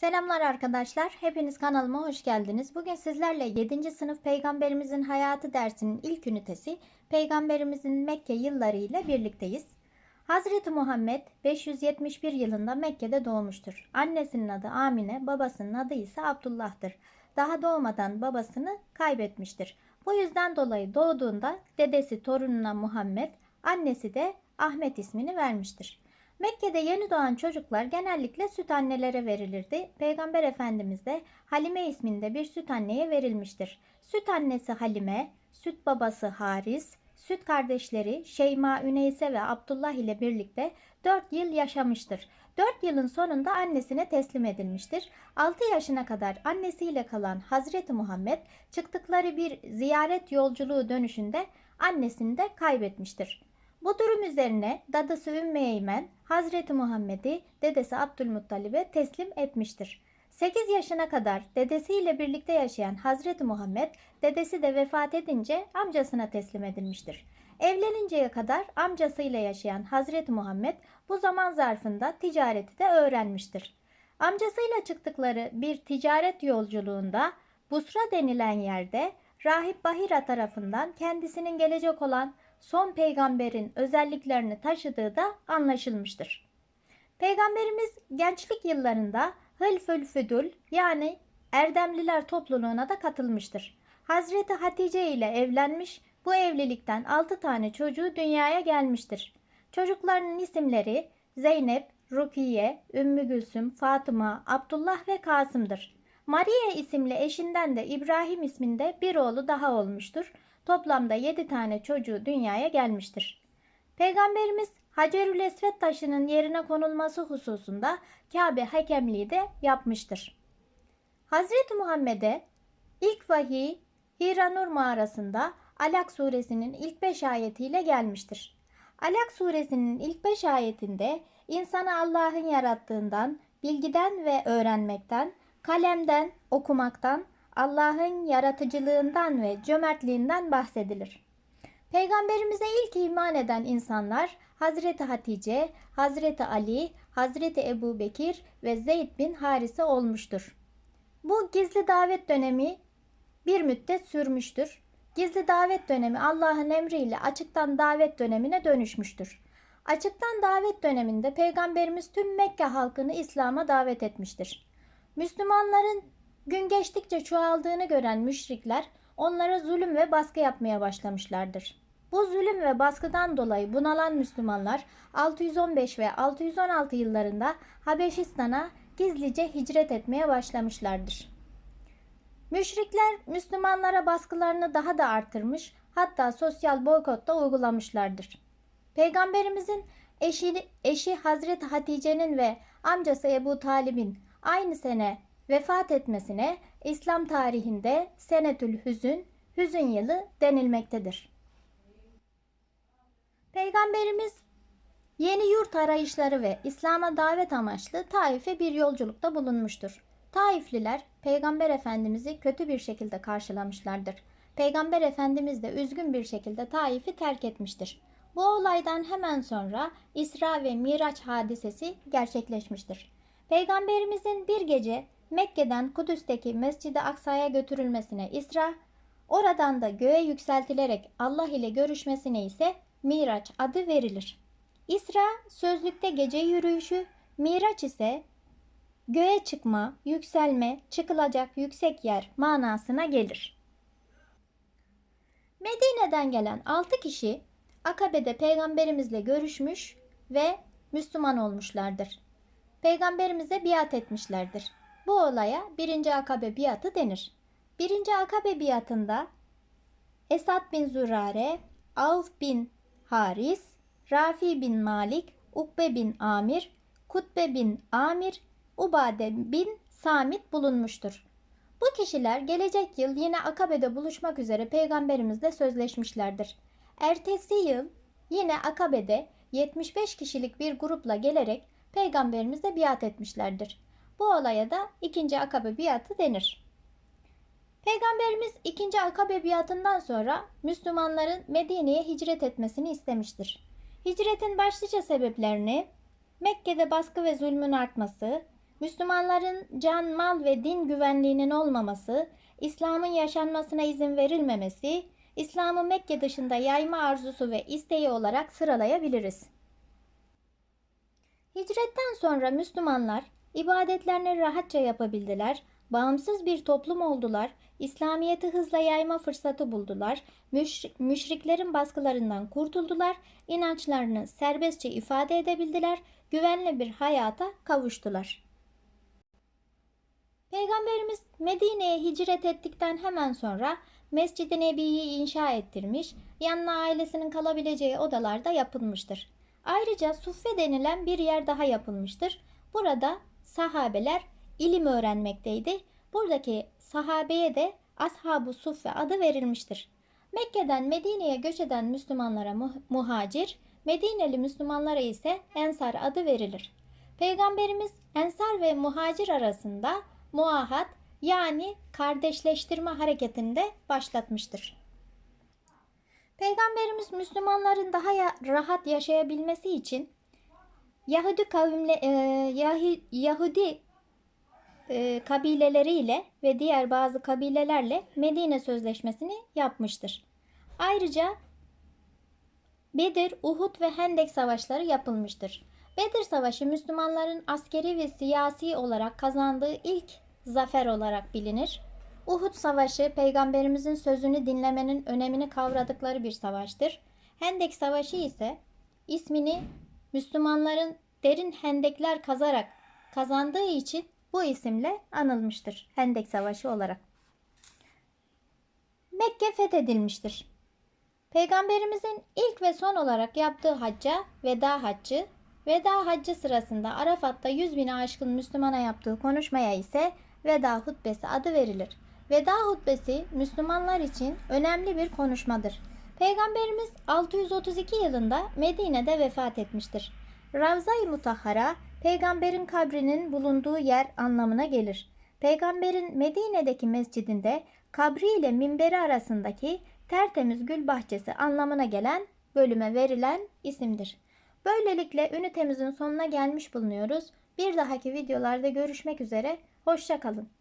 Selamlar arkadaşlar. Hepiniz kanalıma hoş geldiniz. Bugün sizlerle 7. sınıf Peygamberimizin Hayatı dersinin ilk ünitesi Peygamberimizin Mekke yılları ile birlikteyiz. Hazreti Muhammed 571 yılında Mekke'de doğmuştur. Annesinin adı Amine, babasının adı ise Abdullah'tır. Daha doğmadan babasını kaybetmiştir. Bu yüzden dolayı doğduğunda dedesi torununa Muhammed, annesi de Ahmet ismini vermiştir. Mekke'de yeni doğan çocuklar genellikle süt annelere verilirdi. Peygamber Efendimiz de Halime isminde bir süt anneye verilmiştir. Süt annesi Halime, süt babası Haris, süt kardeşleri Şeyma, Üneyse ve Abdullah ile birlikte 4 yıl yaşamıştır. 4 yılın sonunda annesine teslim edilmiştir. 6 yaşına kadar annesiyle kalan Hazreti Muhammed çıktıkları bir ziyaret yolculuğu dönüşünde annesini de kaybetmiştir. Bu durum üzerine dadısı Ümmü Eymen Hazreti Muhammed'i dedesi Abdülmuttalib'e teslim etmiştir. 8 yaşına kadar dedesiyle birlikte yaşayan Hazreti Muhammed dedesi de vefat edince amcasına teslim edilmiştir. Evleninceye kadar amcasıyla yaşayan Hazreti Muhammed bu zaman zarfında ticareti de öğrenmiştir. Amcasıyla çıktıkları bir ticaret yolculuğunda Busra denilen yerde Rahip Bahira tarafından kendisinin gelecek olan son peygamberin özelliklerini taşıdığı da anlaşılmıştır. Peygamberimiz gençlik yıllarında Hılfül Füdül yani Erdemliler topluluğuna da katılmıştır. Hazreti Hatice ile evlenmiş, bu evlilikten 6 tane çocuğu dünyaya gelmiştir. Çocuklarının isimleri Zeynep, Rukiye, Ümmü Gülsüm, Fatıma, Abdullah ve Kasım'dır. Maria isimli eşinden de İbrahim isminde bir oğlu daha olmuştur. Toplamda 7 tane çocuğu dünyaya gelmiştir. Peygamberimiz Hacerül Esved taşının yerine konulması hususunda Kabe hakemliği de yapmıştır. Hazreti Muhammed'e ilk vahiy Hiranur mağarasında Alak suresinin ilk 5 ayetiyle gelmiştir. Alak suresinin ilk 5 ayetinde insanı Allah'ın yarattığından, bilgiden ve öğrenmekten, kalemden, okumaktan, Allah'ın yaratıcılığından ve cömertliğinden bahsedilir. Peygamberimize ilk iman eden insanlar Hazreti Hatice, Hazreti Ali, Hazreti Ebu Bekir ve Zeyd bin Harise olmuştur. Bu gizli davet dönemi bir müddet sürmüştür. Gizli davet dönemi Allah'ın emriyle açıktan davet dönemine dönüşmüştür. Açıktan davet döneminde Peygamberimiz tüm Mekke halkını İslam'a davet etmiştir. Müslümanların gün geçtikçe çoğaldığını gören müşrikler onlara zulüm ve baskı yapmaya başlamışlardır. Bu zulüm ve baskıdan dolayı bunalan Müslümanlar 615 ve 616 yıllarında Habeşistan'a gizlice hicret etmeye başlamışlardır. Müşrikler Müslümanlara baskılarını daha da artırmış, hatta sosyal boykot da uygulamışlardır. Peygamberimizin eşi, eşi Hazreti Hatice'nin ve amcası Ebu Talib'in aynı sene vefat etmesine İslam tarihinde Senetül Hüzün, hüzün yılı denilmektedir. Peygamberimiz yeni yurt arayışları ve İslam'a davet amaçlı Taif'e bir yolculukta bulunmuştur. Taifliler Peygamber Efendimiz'i kötü bir şekilde karşılamışlardır. Peygamber Efendimiz de üzgün bir şekilde Taif'i terk etmiştir. Bu olaydan hemen sonra İsra ve Miraç hadisesi gerçekleşmiştir. Peygamberimizin bir gece Mekke'den Kudüs'teki Mescid-i Aksa'ya götürülmesine İsra, oradan da göğe yükseltilerek Allah ile görüşmesine ise Miraç adı verilir. İsra sözlükte gece yürüyüşü, Miraç ise göğe çıkma, yükselme, çıkılacak yüksek yer manasına gelir. Medine'den gelen 6 kişi Akabe'de peygamberimizle görüşmüş ve Müslüman olmuşlardır. Peygamberimize biat etmişlerdir. Bu olaya birinci akabe biatı denir. Birinci akabe biatında Esad bin Zürare, Avf bin Haris, Rafi bin Malik, Ukbe bin Amir, Kutbe bin Amir, Ubade bin Samit bulunmuştur. Bu kişiler gelecek yıl yine Akabe'de buluşmak üzere peygamberimizle sözleşmişlerdir. Ertesi yıl yine Akabe'de 75 kişilik bir grupla gelerek peygamberimize biat etmişlerdir. Bu olaya da ikinci akabe biatı denir. Peygamberimiz ikinci akabe biatından sonra Müslümanların Medine'ye hicret etmesini istemiştir. Hicretin başlıca sebeplerini Mekke'de baskı ve zulmün artması, Müslümanların can, mal ve din güvenliğinin olmaması, İslam'ın yaşanmasına izin verilmemesi, İslam'ı Mekke dışında yayma arzusu ve isteği olarak sıralayabiliriz. Hicretten sonra Müslümanlar ibadetlerini rahatça yapabildiler, bağımsız bir toplum oldular, İslamiyet'i hızla yayma fırsatı buldular, müş- müşriklerin baskılarından kurtuldular, inançlarını serbestçe ifade edebildiler, güvenli bir hayata kavuştular. Peygamberimiz Medine'ye hicret ettikten hemen sonra Mescid-i Nebi'yi inşa ettirmiş, yanına ailesinin kalabileceği odalarda yapılmıştır. Ayrıca suffe denilen bir yer daha yapılmıştır. Burada sahabeler ilim öğrenmekteydi. Buradaki sahabeye de Ashab-ı Suffe adı verilmiştir. Mekke'den Medine'ye göç eden Müslümanlara mu- muhacir, Medineli Müslümanlara ise ensar adı verilir. Peygamberimiz ensar ve muhacir arasında muahat yani kardeşleştirme hareketini de başlatmıştır. Peygamberimiz Müslümanların daha rahat yaşayabilmesi için Yahudi kavimle e, Yahi- Yahudi e, kabileleriyle ve diğer bazı kabilelerle Medine Sözleşmesi'ni yapmıştır. Ayrıca Bedir, Uhud ve Hendek savaşları yapılmıştır. Bedir Savaşı Müslümanların askeri ve siyasi olarak kazandığı ilk zafer olarak bilinir. Uhud Savaşı peygamberimizin sözünü dinlemenin önemini kavradıkları bir savaştır. Hendek Savaşı ise ismini Müslümanların derin hendekler kazarak kazandığı için bu isimle anılmıştır. Hendek Savaşı olarak. Mekke fethedilmiştir. Peygamberimizin ilk ve son olarak yaptığı hacca veda haccı, veda haccı sırasında Arafat'ta 100 bine aşkın Müslümana yaptığı konuşmaya ise veda hutbesi adı verilir. Veda hutbesi Müslümanlar için önemli bir konuşmadır. Peygamberimiz 632 yılında Medine'de vefat etmiştir. Ravza-i Mutahhara, peygamberin kabrinin bulunduğu yer anlamına gelir. Peygamberin Medine'deki mescidinde kabri ile minberi arasındaki tertemiz gül bahçesi anlamına gelen bölüme verilen isimdir. Böylelikle ünitemizin sonuna gelmiş bulunuyoruz. Bir dahaki videolarda görüşmek üzere. Hoşçakalın.